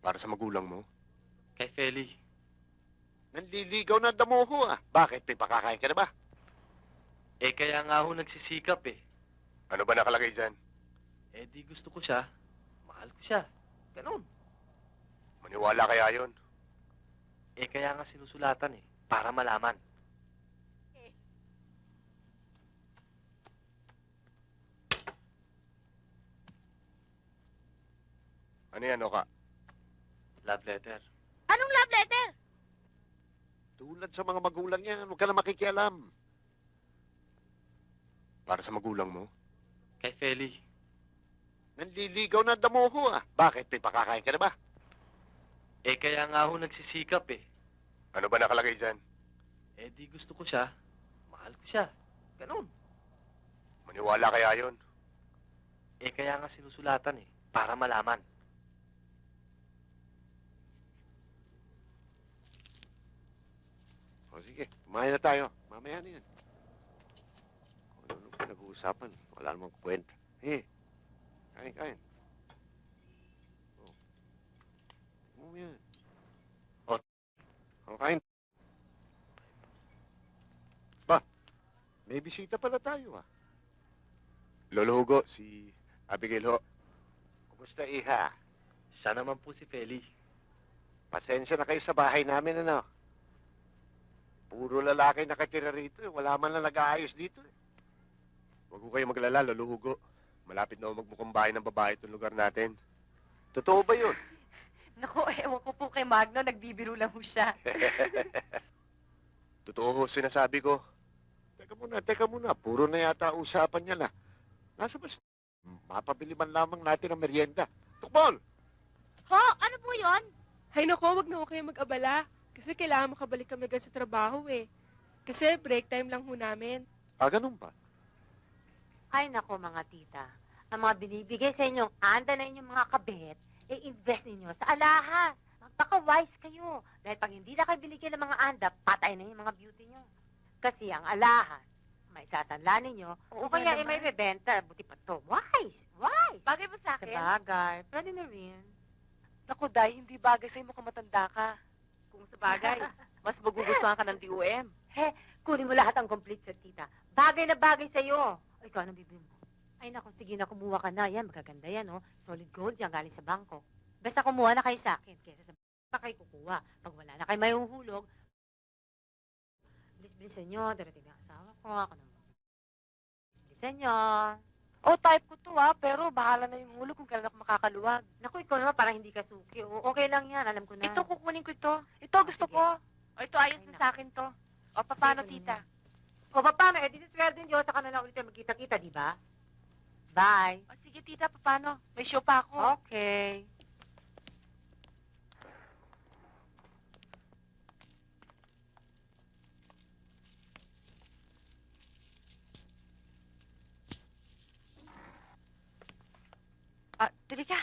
Para sa magulang mo? Kay Feli. Nanliligaw na damo ho ah. Bakit? May pakakain ka na ba? Eh kaya nga ho nagsisikap eh. Ano ba nakalagay dyan? Eh di gusto ko siya. Mahal ko siya. Ganun. Maniwala kaya yon? Eh kaya nga sinusulatan eh. Para malaman. Ano yan, Oka? Love letter. Anong love letter? Tulad sa mga magulang yan, huwag ka na makikialam. Para sa magulang mo? Kay Feli. Nanliligaw na damo ho ah. Bakit? May pakakain ka na ba? Eh kaya nga ho nagsisikap eh. Ano ba nakalagay dyan? Eh di gusto ko siya. Mahal ko siya. Ganun. Maniwala kaya yon? Eh kaya nga sinusulatan eh. Para malaman. O sige, kumain na tayo. Mamaya na yan. Kung ano nung pinag-uusapan, wala namang kwenta. Eh, kain, kain. Oh. Tignan mo yan. O. O, kain. Ba, may bisita pala tayo ah. Lolo Hugo, si Abigail ho. Kumusta iha? Siya naman po si Feli. Pasensya na kayo sa bahay namin, ano? Puro lalaki nakatira rito. eh. Wala man lang nag-aayos dito. eh. Huwag ko kayo maglala, Lolo Hugo. Malapit na ako magmukhang bahay ng babae itong lugar natin. Totoo ba yun? Naku, ewan ko po kay Magno, nagbibiro lang ho siya. Totoo ho, sinasabi ko. Teka muna, teka muna. Puro na yata usapan niya na. Nasa ba? si- Mapabili man lamang natin ang merienda. Tukbol! Ho, ano po yon? Hay nako, wag na ho kayo mag-abala. Kasi kailangan makabalik kami agad sa trabaho eh. Kasi break time lang ho namin. Ah, ganun ba? Ay nako mga tita, ang mga binibigay sa inyong anda na inyong mga kabet, i-invest ninyo sa alahas. Magpaka-wise kayo. Dahil pag hindi na kayo binigyan ng mga anda, patay na yung mga beauty nyo. Kasi ang alahas, may sasanla ninyo, o Oo kaya nga eh, may naman. bebenta, buti pa to. Wise, wise. Bagay ba sa Sa bagay, pwede na rin. Naku, Day, hindi bagay sa'yo mukhang matanda ka. Kung sa bagay, mas magugustuhan ka ng DOM. Kunin mo lahat ang complete set, tita. Bagay na bagay sa'yo. Ay, ikaw, anong bibili mo? Ay, naku, sige na, kumuha ka na. Yan, magaganda yan, oh. Solid gold yan, galing sa bangko. Basta kumuha na kayo sa akin, kesa sa pa kayo kukuha. Pag wala na kayo may huhulog, bilis-bilisan nyo, darating na asawa ko, ako naman. Bilis-bilisan nyo. Oh, type ko to ah, pero bahala na yung hulog kung kailan ako makakaluwag. Naku, ikaw naman, parang hindi ka suki. O, okay lang yan, alam ko na. Ito, kukunin ko ito. Ito, gusto Sige. ko. O, ito, ayos Ay, na sa akin to. O, paano, Sige, tita? O, pa- paano? Eh, di sa swerte nyo, saka na lang ulit tayo magkita-kita, di ba? Bye. O, sige, tita, paano? May show pa ako. Okay. Ah, ka.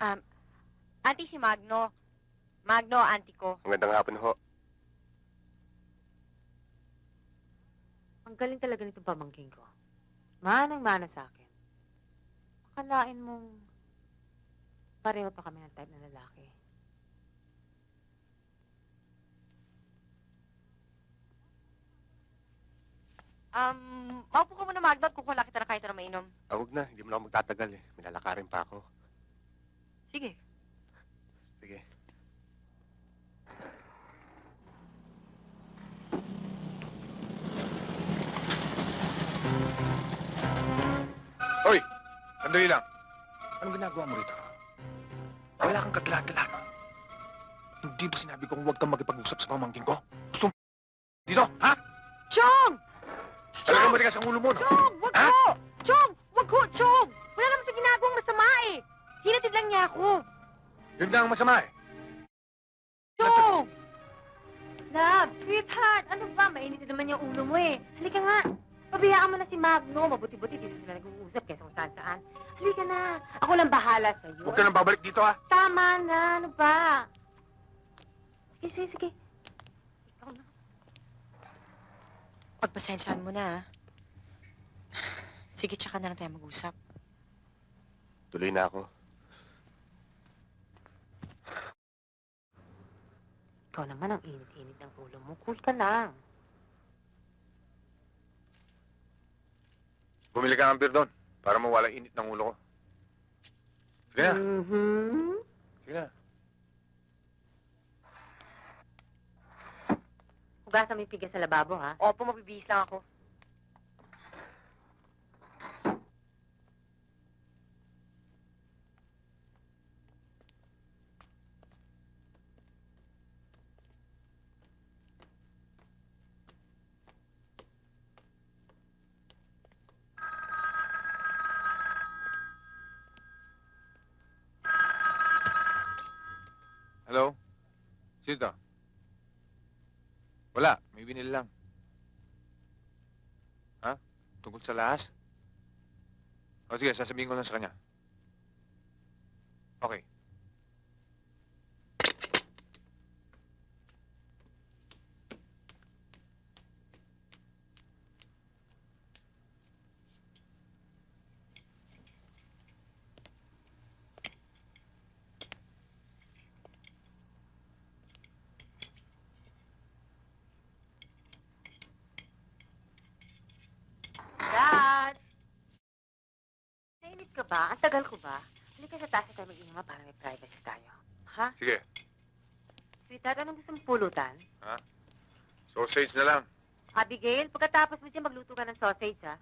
Um, auntie si Magno. Magno, auntie ko. Magandang hapon ho. Ang galing talaga nitong pamangking ko. Manang-mana sa akin. Akalain mong pareho pa kami ng type na lalaki. Um, maupo ka muna, Magno, at kukuha kita na kahit na mainom. Ah, huwag na, hindi mo na ako magtatagal eh. May lalakarin pa ako. Sige. Sige. Hoy! Sandali lang. Anong ginagawa mo rito? Wala kang katla-tala, no? Hindi ba sinabi kong huwag kang makipag-usap sa pamangkin ko? Gusto mo dito, ha? Chong! Talagang matigas ang ulo mo, no? Chong! Wag Ha? ho! Chong! Wag ho, Chong! Wala naman sa ginagawang masama eh. Hinatid lang niya ako. Yun lang ang masama, eh. Chong! Love, sweetheart, ano ba? Mainit na naman yung ulo mo eh. Halika nga. Pabayaan mo na si Magno. Mabuti-buti dito sila nag-uusap kaysa kung saan-saan. Halika na. Ako lang bahala sa'yo. Huwag ka nang babalik dito, ha? Tama na. Ano ba? Sige, sige, sige. Ikaw na. Pagpasensyahan mo na, ah. Sige, tsaka na lang tayo mag-usap. Tuloy na ako. Ikaw naman ang init-init ng ulo mo. Cool ka lang. Bumili ka ng beer doon para mawala init ng ulo ko. Sige na. Mhm. Sige na. Mo yung piga sa lababo, ha? Opo, mabibihis lang ako. Hello? Sino to? Wala. May binili lang. Ha? Tungkol sa lahas? O sige, sasabihin ko lang sa kanya. Okay. Ba? Ang tagal ko ba? Halika sa taas na tayo mag-inuman para may privacy tayo. Ha? Sige. Sweetheart, anong gusto mong pulutan? Sausage na lang. Abigail, pagkatapos mo dyan, magluto ka ng sausage, ha?